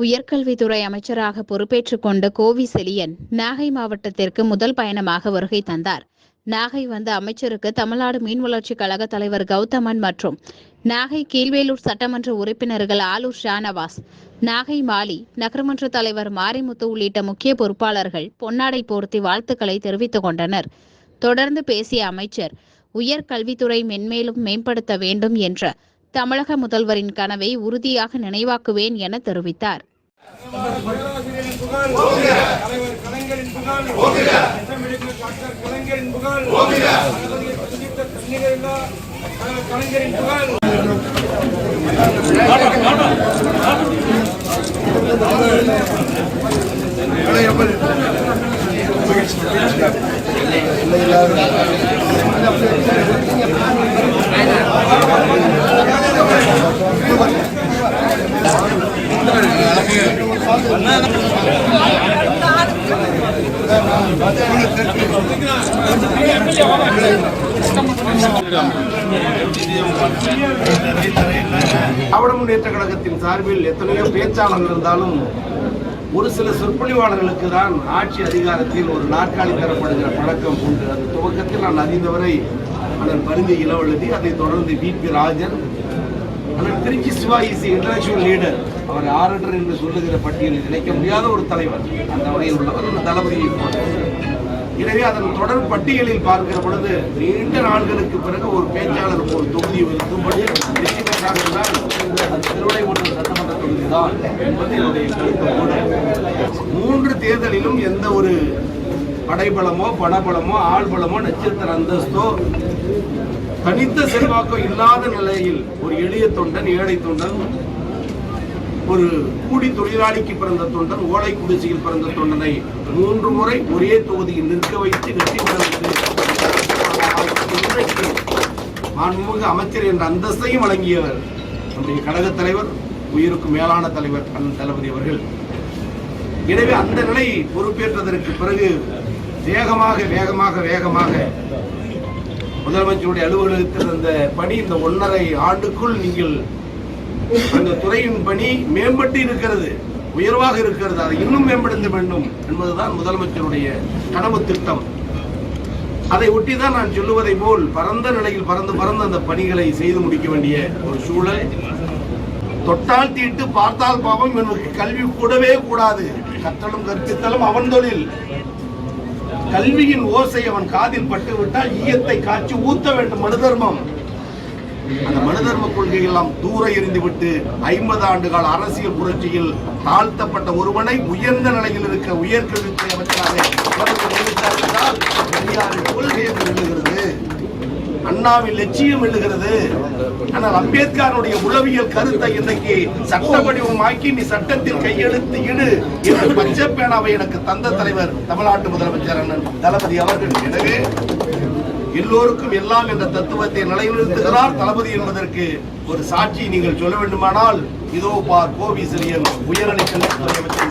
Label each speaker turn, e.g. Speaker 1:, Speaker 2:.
Speaker 1: உயர்கல்வித்துறை அமைச்சராக பொறுப்பேற்றுக் கொண்ட கோவி செலியன் நாகை மாவட்டத்திற்கு முதல் பயணமாக வருகை தந்தார். நாகை வந்த அமைச்சருக்கு தமிழ்நாடு மீன் வளர்ச்சி கழக தலைவர் கௌதமன் மற்றும் நாகை கீழ்வேலூர் சட்டமன்ற உறுப்பினர்கள் ஆலூர் ஷானவாஸ் நாகை மாலி நகரமன்ற தலைவர் மாரிமுத்து உள்ளிட்ட முக்கிய பொறுப்பாளர்கள் பொன்னாடை போர்த்தி வாழ்த்துக்களை தெரிவித்துக் கொண்டனர். தொடர்ந்து பேசிய அமைச்சர் உயர்கல்வித்துறை மென்மேலும் மேம்படுத்த வேண்டும் என்ற தமிழக முதல்வரின் கனவை உறுதியாக நினைவாக்குவேன் என தெரிவித்தார்.
Speaker 2: திராவிட முன்னேற்ற கழகத்தின் சார்பில் எத்தனையோ பேச்சாளர்கள் இருந்தாலும் ஒரு சில சொற்பொழிவாளர்களுக்கு தான் ஆட்சி அதிகாரத்தில் ஒரு நாற்காலி தரப்படுகிற பழக்கம் உண்டு. அந்த துவக்கத்தில் நான் அறிந்தவரை அண்ணன் பரிந்தி இளவழுதி அதைத் தொடர்ந்து வி. பி. ராஜன் ஆனால் Trichy Siva is international leader our orator என்று சொல்லுகிற பட்டியலில் இணைக்க முடியாத ஒரு தலைவர். அந்த வகையில் உள்ளவர் அந்த தளபதியை எனவே அதன் தொடர் பட்டியலில் பார்க்கிற பொழுது நீண்ட நாட்களுக்கு பிறகு ஒரு பேச்சாளர் ஒரு தொகுதி இருக்கும்படி வெற்றி சட்டமன்ற தொகுதி தான் என்பது என்னுடைய கருத்து மூன்று தேர்தலிலும் எந்த ஒரு படைபலமோ பணபலமோ ஆள்பலமோ நட்சத்திர அந்தஸ்தோ தனித்த செல்வாக்கோ இல்லாத நிலையில் ஒரு எளிய தொண்டன் ஏழை தொண்டன் ஒரு கூடி தொழிலாளிக்கு பிறந்த தொண்டன் ஓலை குடிசையில் பிறந்த தொண்டனை மூன்று முறை ஒரே தொகுதியில் நிற்க வைத்து வெற்றி பெற இன்றைக்கு மாண்புமிகு அமைச்சர் என்ற அந்தஸ்தையும் வழங்கியவர் நம்முடைய கழகத் தலைவர் உயிருக்கு மேலான தலைவர் அண்ணன் தளபதி அவர்கள். எனவே அந்த நிலை பொறுப்பேற்றதற்கு பிறகு வேகமாக வேகமாக வேகமாக முதலமைச்சருடைய அலுவலகத்தில் அந்த பணி இந்த ஒன்றரை ஆண்டுக்குள் நீங்கள் அந்த துறையின் பணி மேம்பட்டு இருக்கிறது உயர்வாக இருக்கிறது அதை இன்னும் மேம்படுத்த வேண்டும் என்பதுதான் முதலமைச்சருடைய கனவு திட்டம். அதை ஒட்டி தான் நான் சொல்லுவதை போல் பரந்த நிலையில் பறந்து பறந்து அந்த பணிகளை செய்து முடிக்க வேண்டிய ஒரு சூழல். தொட்டால் தீட்டு பார்த்தால் பாவம் இவனுக்கு கல்வி கூடவே கூடாது. கற்றலும் கற்பித்தலும் அவன் தொழில். கல்வியின் ஓசை அவன் காதில் பட்டு விட்டால் ஈயத்தை காய்ச்சி ஊத்த வேண்டும் மனு தர்மம் அந்த மனுதர்மக் கொள்கை எல்லாம் தூர எறிந்துவிட்டு ஐம்பது ஆண்டு கால அரசியல் புரட்சியில் தாழ்த்தப்பட்ட ஒருவனை உயர்ந்த நிலையில் இருக்க உயர்கல்வித்துறை அமைச்சராக பெரியாரின் கொள்கை என்று அண்ணாவின் லட்சியம் எழுகிறது. ஆனால் அம்பேத்கருடைய உளவியல் கருத்தை இன்னைக்கு சட்ட வடிவமாக்கி நீ சட்டத்தில் கையெழுத்து இடு என்று பச்சை பேனாவை எனக்கு தந்த தலைவர் தமிழ்நாட்டு முதலமைச்சர் அண்ணன் தளபதி அவர்கள். எனவே எல்லோருக்கும் எல்லாம் என்ற தத்துவத்தை நிலைநிறுத்துகிறார் தளபதி என்பதற்கு ஒரு சாட்சி நீங்கள் சொல்ல வேண்டுமானால் இதோ பார் கோவிசிலியன் உயர்நிலை கல்வித்துறை அமைச்சர்